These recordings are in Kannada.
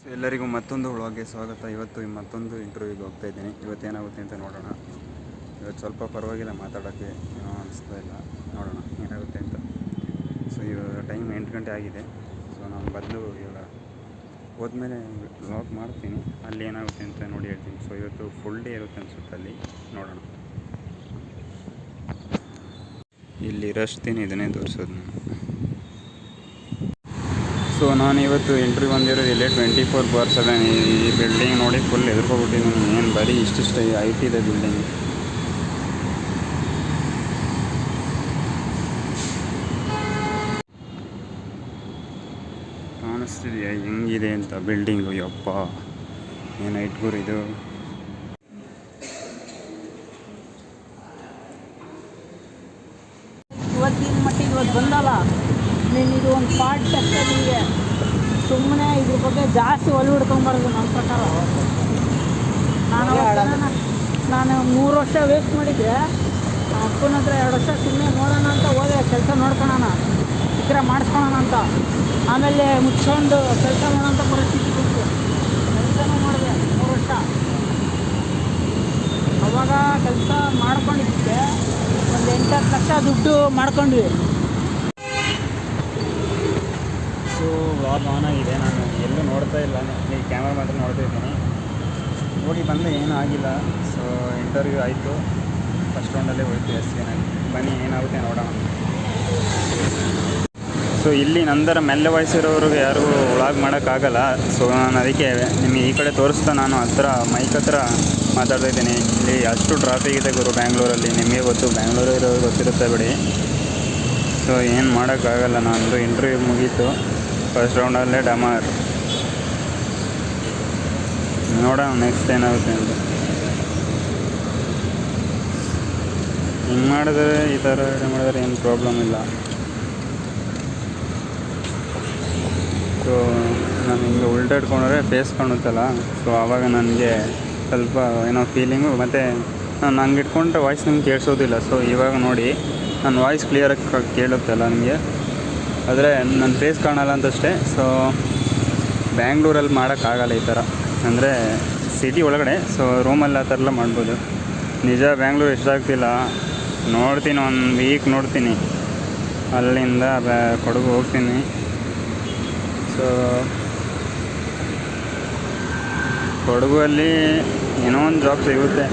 ಸೊ ಎಲ್ಲರಿಗೂ ಮತ್ತೊಂದು ವ್ಲಾಗ್ಗೆ ಸ್ವಾಗತ. ಇವತ್ತು ಮತ್ತೊಂದು ಇಂಟರ್ವ್ಯೂಗೆ ಹೋಗ್ತಾ ಇದ್ದೀನಿ. ಇವತ್ತೇನಾಗುತ್ತೆ ಅಂತ ನೋಡೋಣ. ಇವತ್ತು ಸ್ವಲ್ಪ ಪರವಾಗಿಲ್ಲ ಮಾತಾಡೋಕ್ಕೆ ಏನೋ ಅನಿಸ್ತಾ ಇಲ್ಲ. ನೋಡೋಣ, ಏನಾಗುತ್ತೆ ಅಂತ. ಸೊ ಇವಾಗ ಟೈಮ್ ಎಂಟು ಗಂಟೆ ಆಗಿದೆ. ಸೊ ನಾನು ಬದಲು ಇವಾಗ ಹೋದ್ಮೇಲೆ ವ್ಲಾಗ್ ಮಾಡ್ತೀನಿ. ಅಲ್ಲಿ ಏನಾಗುತ್ತೆ ಅಂತ ನೋಡಿ ಹೇಳ್ತೀನಿ. ಸೊ ಇವತ್ತು ಫುಲ್ ಡೇ ಇರುತ್ತೆ ಅನಿಸುತ್ತೆ ಅಲ್ಲಿ. ನೋಡೋಣ. ಇಲ್ಲಿ ರಶ್ ಇದನ್ನೇ ತೋರಿಸೋದು ನಾನು. ಸೊ ನಾನು ಇವತ್ತು ಎಂಟ್ರಿ ಬಂದಿರೋದು ಇಲ್ಲೇ ಟ್ವೆಂಟಿ ಫೋರ್ ಬಾರ್ ಸೆವೆನ್ ಈ ಬಿಲ್ಡಿಂಗ್ ನೋಡಿ ಫುಲ್ ಎದುರ್ಕೊಬಿಟ್ಟಿದ್ದೀನಿ. ಏನು ಬರೀ ಇಷ್ಟಿಷ್ಟು ಟಿ ಇದೆ ಬಿಲ್ಡಿಂಗ್ ಕಾಣಿಸ್ತಿದೆಯಾ? ಹೆಂಗಿದೆ ಅಂತ ಬಿಲ್ಡಿಂಗು ಯಪ್ಪ. ಏನು ಐಟ್ ಗುರು ಇದು? ಇವತ್ತಿನ ಮಟ್ಟಿಗೆ ಇವತ್ತು ಬಂದಲ್ಲ? ನೀನು ಇದು ಒಂದು ಪಾರ್ಟ್ ಅಷ್ಟೇ ನಿಮಗೆ ಸುಮ್ಮನೆ ಇದ್ರ ಬಗ್ಗೆ ಜಾಸ್ತಿ ಒಲಿ ಹಿಡ್ಕೊಂಬಾರ್ದು ನನ್ನ ಪ್ರಕಾರ. ನಾನು ನಾನು- ಮೂರು ವರ್ಷ ವೇಸ್ಟ್ ಮಾಡಿದ್ದೆ ನಮ್ಮ ಅಪ್ಪನ ಹತ್ರ ಎರಡು ವರ್ಷ ಸುಮ್ಮನೆ ನೋಡೋಣ ಅಂತ ಹೋದೆ ಕೆಲಸ ನೋಡ್ಕೊಳೋಣ ಸಿಕ್ಕರೆ ಮಾಡಿಸ್ಕೊಳೋಣ ಅಂತ. ಆಮೇಲೆ ಮುಚ್ಕೊಂಡು ಕೆಲಸ ಮಾಡೋಂಥ ಪರಿಸ್ಥಿತಿ ಬಂತು. ಕೆಲಸನೂ ಮಾಡಿದೆ ಮೂರು ವರ್ಷ. ಅವಾಗ ಕೆಲಸ ಮಾಡ್ಕೊಂಡಿದ್ದೆ. ಒಂದು ಎಂಟತ್ತು ಲಕ್ಷ ದುಡ್ಡು ಮಾಡ್ಕೊಂಡ್ವಿ ಸೊ ವ್ಲಾಗ್ ಇದೆ, ನಾನು ಎಲ್ಲೂ ನೋಡ್ತಾ ಇಲ್ಲ. ಈ ಕ್ಯಾಮ್ರಾ ಮಾತ್ರ ನೋಡ್ತಾ ಇದ್ದೀನಿ. ನೋಡಿ ಬಂದು ಏನೂ ಆಗಿಲ್ಲ. ಸೊ ಇಂಟರ್ವ್ಯೂ ಆಯಿತು. ಫಸ್ಟ್ ರೌಂಡಲ್ಲೇ ಹೋಯ್ತು ಎಸ್ ಏನಾಗಿ ಬನ್ನಿ, ಏನಾಗುತ್ತೆ ನೋಡೋಣ. ಸೊ ಇಲ್ಲಿ ನಂತರ ಮೆಲ್ಲ ವಯಸ್ಸಿರೋರಿಗೆ ಯಾರಿಗೂ ವ್ಲಾಗ್ ಮಾಡೋಕ್ಕಾಗಲ್ಲ ಸೊ ನಾನು ಅದಕ್ಕೆ ನಿಮಗೆ ಈ ಕಡೆ ತೋರಿಸ್ತಾ ನಾನು ಹತ್ರ ಮೈಕ್ ಹತ್ರ ಮಾತಾಡ್ತಾ ಇದ್ದೀನಿ. ಇಲ್ಲಿ ಅಷ್ಟು ಟ್ರಾಫಿಕ್ ಇದೆ ಗುರು ಬ್ಯಾಂಗ್ಳೂರಲ್ಲಿ ನಿಮಗೆ ಗೊತ್ತು ಬ್ಯಾಂಗ್ಳೂರು ಇರೋರು ಗೊತ್ತಿರುತ್ತೆ ಬಿಡಿ. ಸೊ ಏನು ಮಾಡೋಕ್ಕಾಗಲ್ಲ ನಾನು ಇಂಟರ್ವ್ಯೂ ಮುಗೀತು. ಫಸ್ಟ್ ರೌಂಡಲ್ಲೇ ಡಮಾರ್ ನೋಡೋಣ ನೆಕ್ಸ್ಟ್ ಏನಾಗುತ್ತೆ ಅಂತ. ಹಿಂಗೆ ಮಾಡಿದ್ರೆ ಈ ಥರ ಮಾಡಿದ್ರೆ ಏನು ಪ್ರಾಬ್ಲಮ್ ಇಲ್ಲ. ಸೊ ನಾನು ಹಿಂಗೆ ಉಲ್ಟಾಡ್ಕೊಂಡ್ರೆ ಫೇಸ್ ಕಾಣುತ್ತಲ್ಲ ಸೊ ಆವಾಗ ನನಗೆ ಸ್ವಲ್ಪ, ಏನೋ ಫೀಲಿಂಗು ಮತ್ತು ನಾನು ಹಂಗೆ ಇಟ್ಕೊಂಡ್ರೆ ವಾಯ್ಸ್ ನಿಮ್ಗೆ ಕೇಳಿಸೋದಿಲ್ಲ. ಸೊ ಇವಾಗ ನೋಡಿ ನನ್ನ ವಾಯ್ಸ್ ಕ್ಲಿಯರಾಗಿ ಕೇಳುತ್ತಲ್ಲ ನನಗೆ ಆದರೆ ನನ್ನ ಫೇಸ್ ಕಾಣಲ್ಲ ಅಂತಷ್ಟೇ. ಸೊ ಬ್ಯಾಂಗ್ಳೂರಲ್ಲಿ ಮಾಡೋಕ್ಕಾಗಲ್ಲ ಈ ಥರ ಅಂದರೆ ಸಿಟಿ ಒಳಗಡೆ ಸೊ ರೂಮಲ್ಲಿ ಆ ಥರ ಎಲ್ಲ ಮಾಡ್ಬೋದು. ನಿಜ ಬ್ಯಾಂಗ್ಳೂರು ಇಷ್ಟಾಗ್ತಿಲ್ಲ ನೋಡ್ತೀನಿ ಒಂದು ವೀಕ್ ನೋಡ್ತೀನಿ. ಅಲ್ಲಿಂದ ಬ್ಯಾ ಕೊಡಗು ಹೋಗ್ತೀನಿ. ಸೊ ಕೊಡಗಲ್ಲಿ ಏನೋ ಒಂದು ಜಾಬ್ ಸಿಗುತ್ತೆ.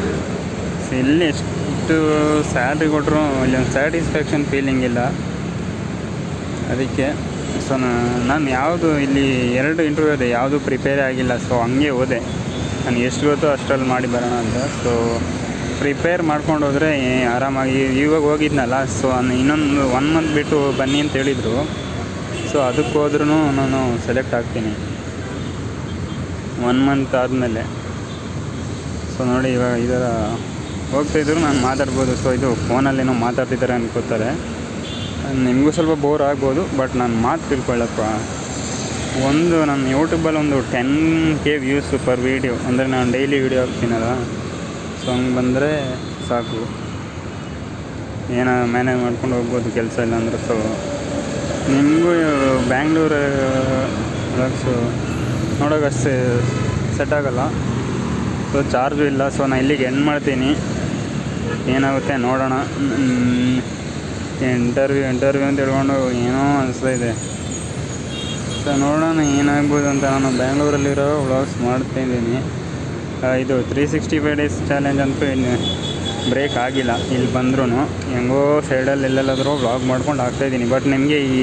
ಇಲ್ಲಿ ಎಷ್ಟು ಸ್ಯಾಲ್ರಿ ಕೊಟ್ಟರು ಇಲ್ಲಿ ಒಂದು ಸ್ಯಾಟಿಸ್ಫ್ಯಾಕ್ಷನ್ ಫೀಲಿಂಗ್ ಇಲ್ಲ. ಅದಕ್ಕೆ ಸೊ ನಾನು ಯಾವುದು ಇಲ್ಲಿ ಎರಡು ಇಂಟರ್ವ್ಯೂ ಇದೆ, ಯಾವುದು ಪ್ರಿಪೇರೇ ಆಗಿಲ್ಲ ಸೊ ಹಂಗೆ ಹೋದೆ ನಾನು ಎಷ್ಟು ಗೊತ್ತೋ ಅಷ್ಟರಲ್ಲಿ ಮಾಡಿ ಬರೋಣ ಅಂತ. ಸೊ ಪ್ರಿಪೇರ್ ಮಾಡ್ಕೊಂಡು ಹೋದರೆ ಆರಾಮಾಗಿ, ಇವಾಗ ಹೋಗಿದ್ನಲ್ಲ ಸೊ ಇನ್ನೊಂದು ಒನ್ ಮಂತ್ ಬಿಟ್ಟು ಬನ್ನಿ ಅಂತ ಹೇಳಿದರು. ಸೊ ಅದಕ್ಕೆ ಹೋದ್ರೂ ನಾನು ಸೆಲೆಕ್ಟ್ ಆಗ್ತೀನಿ. ಒನ್ ಮಂತ್ ಆದಮೇಲೆ. ಸೊ ನೋಡಿ ಇವಾಗ ಇದರ ಹೋಗ್ತಾಯಿದ್ರು ನಾನು ಮಾತಾಡ್ಬೋದು. ಸೊ ಇದು ಫೋನಲ್ಲೇನೋ ಮಾತಾಡ್ತಿದ್ದಾರೆ ಅನ್ಕೋತಾರೆ. ನಿಮಗೂ ಸ್ವಲ್ಪ ಬೋರ್ ಆಗ್ಬೋದು ಬಟ್ ನಾನು ಮಾತು ತಿಳ್ಕೊಳ್ಳಪ್ಪ. ಒಂದು ನನ್ನ ಯೂಟ್ಯೂಬಲ್ಲಿ ಒಂದು ten K views per video ಅಂದರೆ ನಾನು ಡೈಲಿ ವೀಡಿಯೋ ಹಾಕ್ತೀನಲ್ಲ ಸೊ ಹಂಗೆ ಬಂದರೆ ಸಾಕು. ಏನೋ ಮ್ಯಾನೇಜ್ ಮಾಡ್ಕೊಂಡು ಹೋಗ್ಬೋದು ಕೆಲಸ ಇಲ್ಲ ಅಂದರೆ ಸೊ ನಿಮಗೂ ಬ್ಯಾಂಗ್ಳೂರು ಸೊ ನೋಡೋಕೆ ಸೆಟ್ ಆಗೋಲ್ಲ. ಸೊ ಚಾರ್ಜು ಇಲ್ಲ ಸೊ ನಾನು ಇಲ್ಲಿಗೆ ಎಂಡ್ ಮಾಡ್ತೀನಿ. ಏನಾಗುತ್ತೆ ನೋಡೋಣ. ಇಂಟರ್ವ್ಯೂ ಇಂಟರ್ವ್ಯೂ ಅಂತ ಹೇಳ್ಕೊಂಡು ಏನೋ ಅನಿಸ್ತಾ ಇದೆ. ಸೊ ನೋಡೋಣ ಏನಾಗ್ಬೋದು ಅಂತ. ನಾನು ಬ್ಯಾಂಗ್ಳೂರಲ್ಲಿರೋ ವ್ಲಾಗ್ಸ್ ಮಾಡ್ತಾ ಇದ್ದೀನಿ. ಇದು three sixty five days challenge ಅಂತೂ ಇನ್ನು ಬ್ರೇಕ್ ಆಗಿಲ್ಲ. ಇಲ್ಲಿ ಬಂದ್ರೂ ಹೆಂಗೋ ಸೈಡಲ್ಲಿ ಎಲ್ಲೆಲ್ಲಾದರೂ ವ್ಲಾಗ್ ಮಾಡ್ಕೊಂಡು ಆಗ್ತಾಯಿದ್ದೀನಿ ಬಟ್ ನಿಮಗೆ ಈ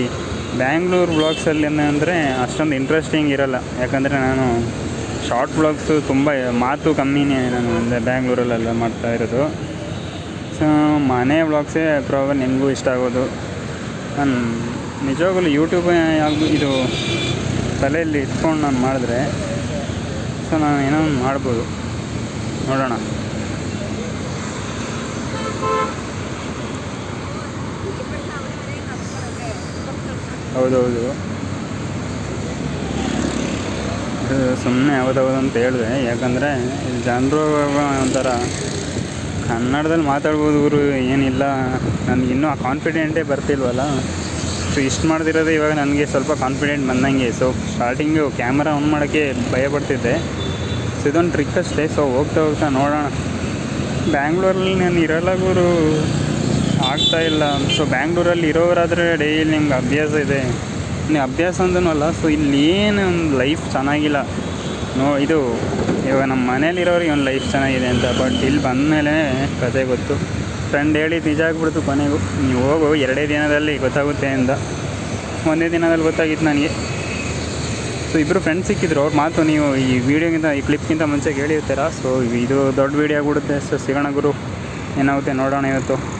ಬ್ಯಾಂಗ್ಳೂರು ವ್ಲಾಗ್ಸಲ್ಲಿ ಅಂದರೆ ಅಷ್ಟೊಂದು ಇಂಟ್ರೆಸ್ಟಿಂಗ್ ಇರಲ್ಲ. ಯಾಕಂದರೆ ನಾನು ಶಾರ್ಟ್ ವ್ಲಾಗ್ಸು ತುಂಬ, ಮಾತು ಕಮ್ಮಿನೇ ನಾನು ಅಂದರೆ ಬ್ಯಾಂಗ್ಳೂರಲ್ಲೆಲ್ಲ ಮಾಡ್ತಾ ಇರೋದು. ಸೊ, ಮನೆ ವ್ಲಾಗ್ಸೇ ಪ್ರಾಬ್ಲಮ್ ನಿಮಗೂ ಇಷ್ಟ ಆಗೋದು. ನಾನು ನಿಜವಾಗಲೂ ಯೂಟ್ಯೂಬ್ ಯಾವುದು ಇದು ತಲೆಯಲ್ಲಿ ಇಟ್ಕೊಂಡು ನಾನು ಮಾಡಿದ್ರೆ, ಸೊ ನಾನು ಏನೋ ಒಂದು ಮಾಡ್ಬೋದು. ನೋಡೋಣ. ಹೌದೌದು. ಸುಮ್ಮನೆ ಯಾವ್ದಾವ್ದು ಅಂತ ಹೇಳಿದೆ. ಯಾಕಂದರೆ ಜನರು ಒಂಥರ ಕನ್ನಡದಲ್ಲಿ ಮಾತಾಡ್ಬೋದು ಗುರು, ಏನಿಲ್ಲ. ನನಗೆ ಇನ್ನೂ ಆ ಕಾನ್ಫಿಡೆಂಟೇ ಬರ್ತಿಲ್ವಲ್ಲ. ಸೊ ಇಷ್ಟು ಮಾಡ್ತಿರೋದು ಇವಾಗ ನನಗೆ ಸ್ವಲ್ಪ ಕಾನ್ಫಿಡೆಂಟ್ ಬಂದಂಗೆ. ಸೊ ಸ್ಟಾರ್ಟಿಂಗು ಕ್ಯಾಮ್ರಾ ಆನ್ ಮಾಡೋಕ್ಕೆ ಭಯ ಪಡ್ತಿದ್ದೆ. ಸೊ ಇದೊಂದು ಟ್ರಿಕ್ ಅಷ್ಟೇ. ಸೊ ಹೋಗ್ತಾ ಹೋಗ್ತಾ ನೋಡೋಣ. ಬ್ಯಾಂಗ್ಳೂರಲ್ಲಿ ನಾನು ಇರೋಲ್ಲ ಗುರು. ಆಗ್ತಾ ಇಲ್ಲ. ಸೊ ಬ್ಯಾಂಗ್ಳೂರಲ್ಲಿ ಇರೋರಾದರೆ ಡೈಲಿ ನಿಮ್ಗೆ ಅಭ್ಯಾಸ ಇದೆ. ನೀವು ಅಭ್ಯಾಸ ಅಂದನಲ್ಲ ಸೊ ಇಲ್ಲಿ ಏನು ಲೈಫ್ ಚೆನ್ನಾಗಿಲ್ಲ. ನೋ, ಇದು ಇವಾಗ ನಮ್ಮ ಮನೇಲಿರೋರು ಒಂದು ಲೈಫ್ ಚೆನ್ನಾಗಿದೆ ಅಂತ ಬಟ್ ಇಲ್ಲಿ ಬಂದಮೇಲೆ ಕತೆ ಗೊತ್ತು. ಫ್ರೆಂಡ್ ಹೇಳಿ ನಿಜ ಆಗ್ಬಿಡ್ತು ಕೊನೆಗೂ. ನೀವು ಹೋಗು, ಎರಡೇ ದಿನದಲ್ಲಿ ಗೊತ್ತಾಗುತ್ತೆ ಅಂತ. ಒಂದೇ ದಿನದಲ್ಲಿ ಗೊತ್ತಾಗಿತ್ತು ನನಗೆ. ಸೊ ಇಬ್ಬರು ಫ್ರೆಂಡ್ಸ್ ಸಿಕ್ಕಿದ್ರು. ಅವ್ರ ಮಾತು ನೀವು ಈ ವೀಡಿಯೋಗಿಂತ ಈ ಕ್ಲಿಪ್ಗಿಂತ ಮುಂಚೆ ಕೇಳಿರ್ತೀರಾ? ಸೊ ಇದು ದೊಡ್ಡ ವೀಡಿಯೋ ಆಗ್ಬಿಡುತ್ತೆ. ಸೊ ಸಿಗೋಣ ಗುರು. ಏನಾಗುತ್ತೆ ನೋಡೋಣ ಇವತ್ತು.